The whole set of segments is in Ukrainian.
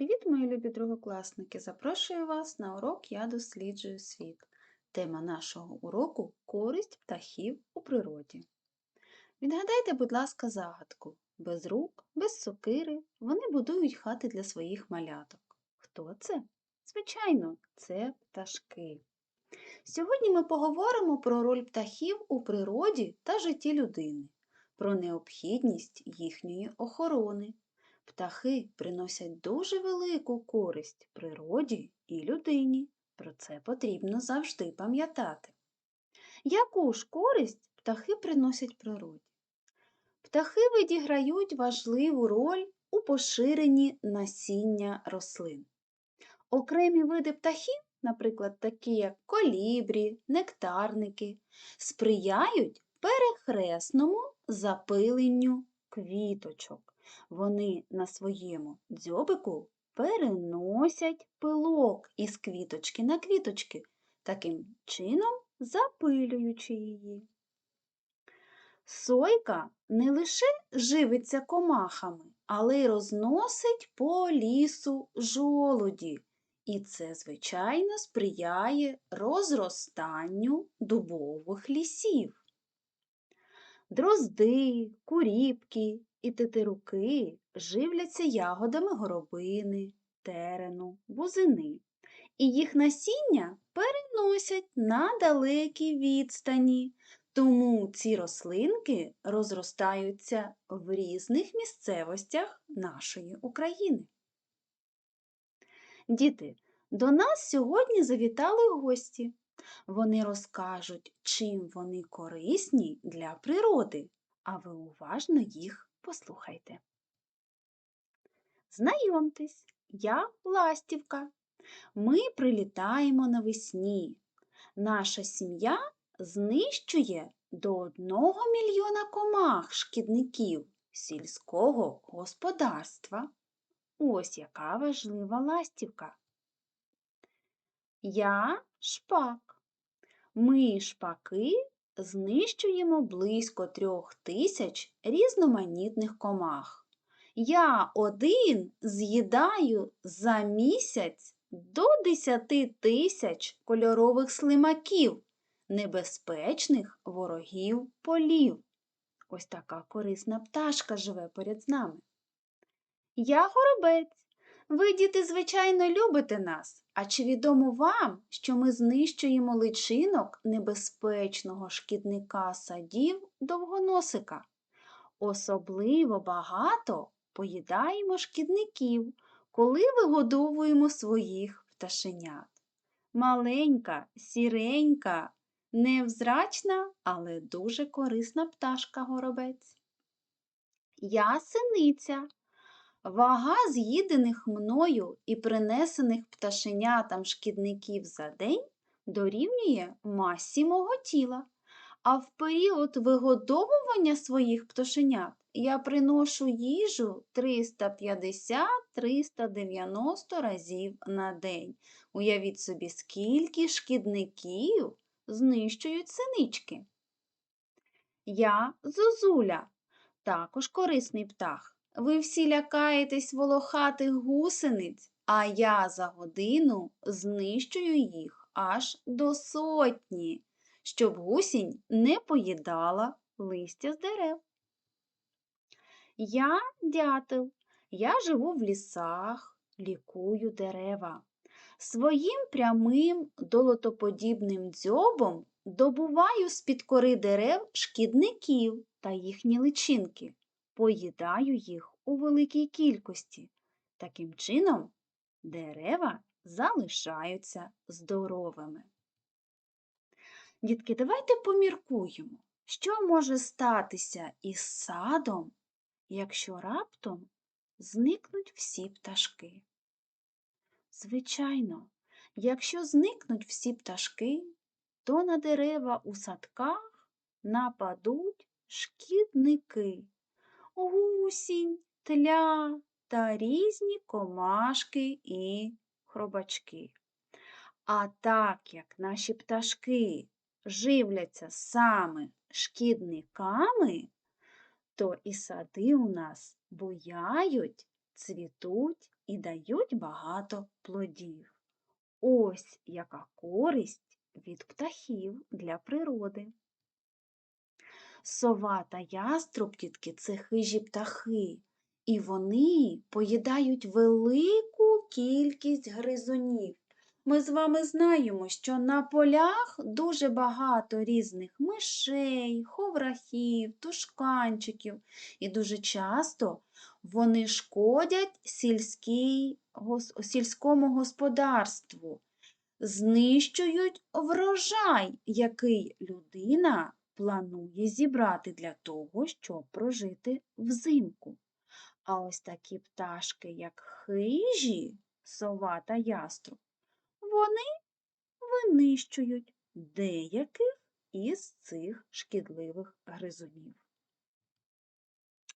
Привіт, мої любі другокласники! Запрошую вас на урок Я досліджую світ. Тема нашого уроку користь птахів у природі. Відгадайте, будь ласка, загадку. Без рук, без сокири вони будують хати для своїх маляток. Хто це? Звичайно, це пташки. Сьогодні ми поговоримо про роль птахів у природі та житті людини, про необхідність їхньої охорони. Птахи приносять дуже велику користь природі і людині. Про це потрібно завжди пам'ятати. Яку ж користь птахи приносять природі? Птахи відіграють важливу роль у поширенні насіння рослин. Окремі види птахів, наприклад, такі як колібрі, нектарники, сприяють перехресному запиленню квіточок. Вони на своєму дзьобику переносять пилок із квіточки на квіточки, таким чином запилюючи її. Сойка не лише живиться комахами, але й розносить по лісу жолуді. І це, звичайно, сприяє розростанню дубових лісів. Дрозди, куріпки і тетеруки живляться ягодами горобини, терену, бузини, і їх насіння переносять на далекі відстані, тому ці рослинки розростаються в різних місцевостях нашої України. Діти, до нас сьогодні завітали гості. Вони розкажуть, чим вони корисні для природи, а ви уважно їх послухайте. Знайомтесь, я ластівка. Ми прилітаємо навесні. Наша сім'я знищує до одного мільйона комах шкідників сільського господарства. Ось яка важлива ластівка. Я шпак. Ми, шпаки, знищуємо близько трьох тисяч різноманітних комах. Я один з'їдаю за місяць до 10 тисяч кольорових слимаків, небезпечних ворогів полів. Ось така корисна пташка живе поряд з нами. Я горобець. Ви, діти, звичайно, любите нас. А чи відомо вам, що ми знищуємо личинок небезпечного шкідника садів довгоносика? Особливо багато поїдаємо шкідників, коли вигодовуємо своїх пташенят. Маленька, сіренька, невзрачна, але дуже корисна пташка горобець. Я. Вага з'їдених мною і принесених пташенятам шкідників за день дорівнює масі мого тіла, а в період вигодовування своїх пташенят я приношу їжу 350-390 разів на день. Уявіть собі, скільки шкідників знищують синички. Я зозуля, також корисний птах. Ви всі лякаєтесь волохатих гусениць, а я за годину знищую їх аж до сотні, щоб гусінь не поїдала листя з дерев. Я дятел, я живу в лісах, лікую дерева. Своїм прямим долотоподібним дзьобом добуваю з-під кори дерев шкідників та їхні личинки поїдаю їх у великій кількості. Таким чином, дерева залишаються здоровими. Дітки, давайте поміркуємо, що може статися із садом, якщо раптом зникнуть всі пташки. Звичайно, якщо зникнуть всі пташки, то на дерева у садках нападуть шкідники гусінь, тля та різні комашки і хробачки. А так як наші пташки живляться саме шкідниками, то і сади у нас буяють, цвітуть і дають багато плодів. Ось яка користь від птахів для природи. Сова та яструб, дітки, це хижі птахи, і вони поїдають велику кількість гризунів. Ми з вами знаємо, що на полях дуже багато різних мишей, ховрахів, тушканчиків, і дуже часто вони шкодять сільській, гос- сільському господарству, знищують врожай, який людина планує зібрати для того, щоб прожити взимку. А ось такі пташки, як хижі, сова та яструб, вони винищують деяких із цих шкідливих гризунів.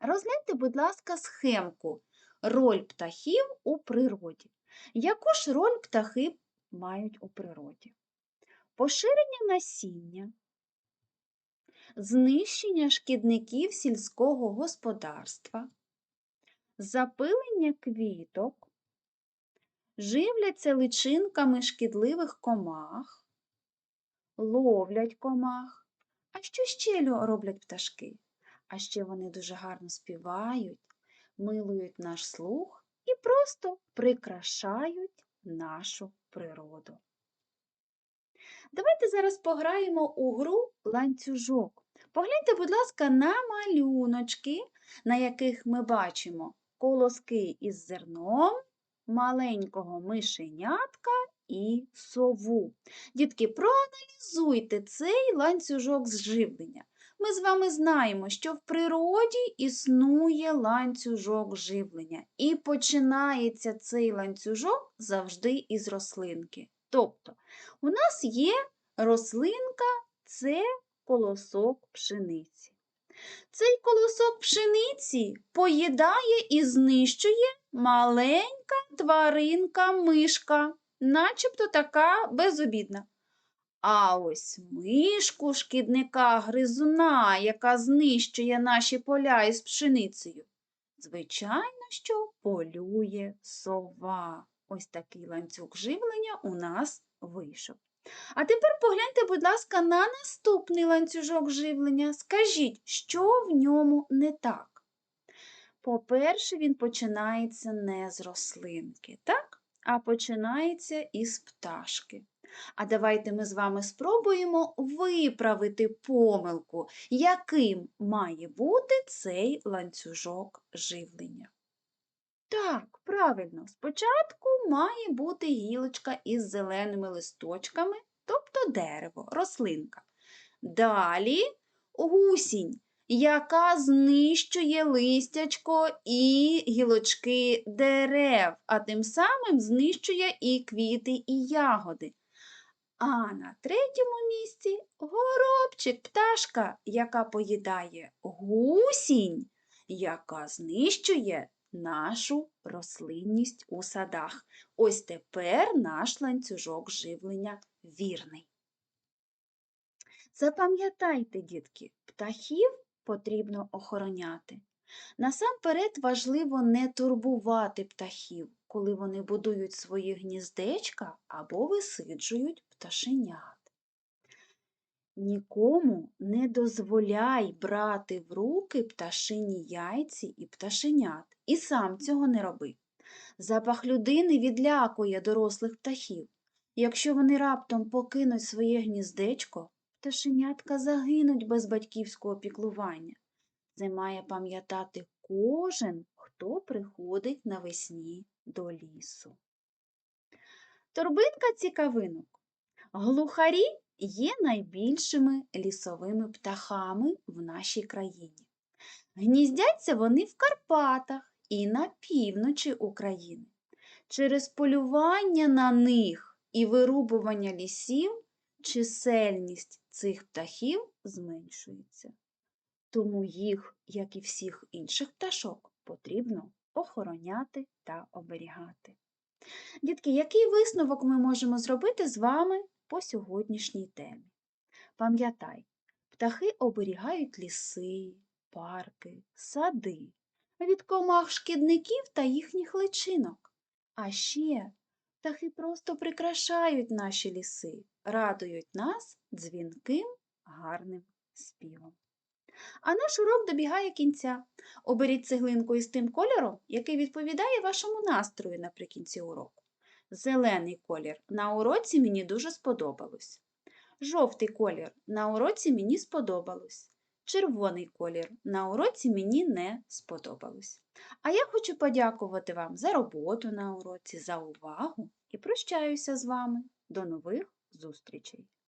Розгляньте, будь ласка, схемку роль птахів у природі. Яку ж роль птахи мають у природі? Поширення насіння, знищення шкідників сільського господарства, запилення квіток, живляться личинками шкідливих комах, ловлять комах. А що ще роблять пташки? А ще вони дуже гарно співають, милують наш слух і просто прикрашають нашу природу. Давайте зараз пограємо у гру ланцюжок. Погляньте, будь ласка, на малюночки, на яких ми бачимо колоски із зерном, маленького мишенятка і сову. Дітки, проаналізуйте цей ланцюжок зживлення. Ми з вами знаємо, що в природі існує ланцюжок живлення, і починається цей ланцюжок завжди із рослинки. Тобто, у нас є рослинка це колосок пшениці. Цей колосок пшениці поїдає і знищує маленька тваринка мишка, начебто така безобідна. А ось мишку шкідника гризуна, яка знищує наші поля із пшеницею, звичайно, що полює сова. Ось такий ланцюг живлення у нас вийшов. А тепер погляньте, будь ласка, на наступний ланцюжок живлення. Скажіть, що в ньому не так? По-перше, він починається не з рослинки, так? а починається із пташки. А давайте ми з вами спробуємо виправити помилку, яким має бути цей ланцюжок живлення. Так, правильно, спочатку має бути гілочка із зеленими листочками, тобто дерево, рослинка. Далі гусінь, яка знищує листячко і гілочки дерев, а тим самим знищує і квіти, і ягоди. А на третьому місці горобчик, пташка, яка поїдає гусінь, яка знищує нашу рослинність у садах. Ось тепер наш ланцюжок живлення вірний. Запам'ятайте, дітки, птахів потрібно охороняти. Насамперед важливо не турбувати птахів, коли вони будують свої гніздечка або висиджують пташенят. Нікому не дозволяй брати в руки пташині яйці і пташенят, і сам цього не роби. Запах людини відлякує дорослих птахів. Якщо вони раптом покинуть своє гніздечко, пташенятка загинуть без батьківського піклування. Це має пам'ятати кожен, хто приходить навесні до лісу. Торбинка цікавинок. Глухарі є найбільшими лісовими птахами в нашій країні. Гніздяться вони в Карпатах і на півночі України. Через полювання на них і вирубування лісів чисельність цих птахів зменшується. Тому їх, як і всіх інших пташок, потрібно охороняти та оберігати. Дітки, який висновок ми можемо зробити з вами по сьогоднішній темі? Пам'ятай, птахи оберігають ліси, парки, сади від комах шкідників та їхніх личинок. А ще птахи просто прикрашають наші ліси, радують нас дзвінким гарним співом. А наш урок добігає кінця. Оберіть цеглинку із тим кольором, який відповідає вашому настрою наприкінці уроку. Зелений колір на уроці мені дуже сподобалось. Жовтий колір на уроці мені сподобалось. Червоний колір на уроці мені не сподобалось. А я хочу подякувати вам за роботу на уроці, за увагу і прощаюся з вами. До нових зустрічей!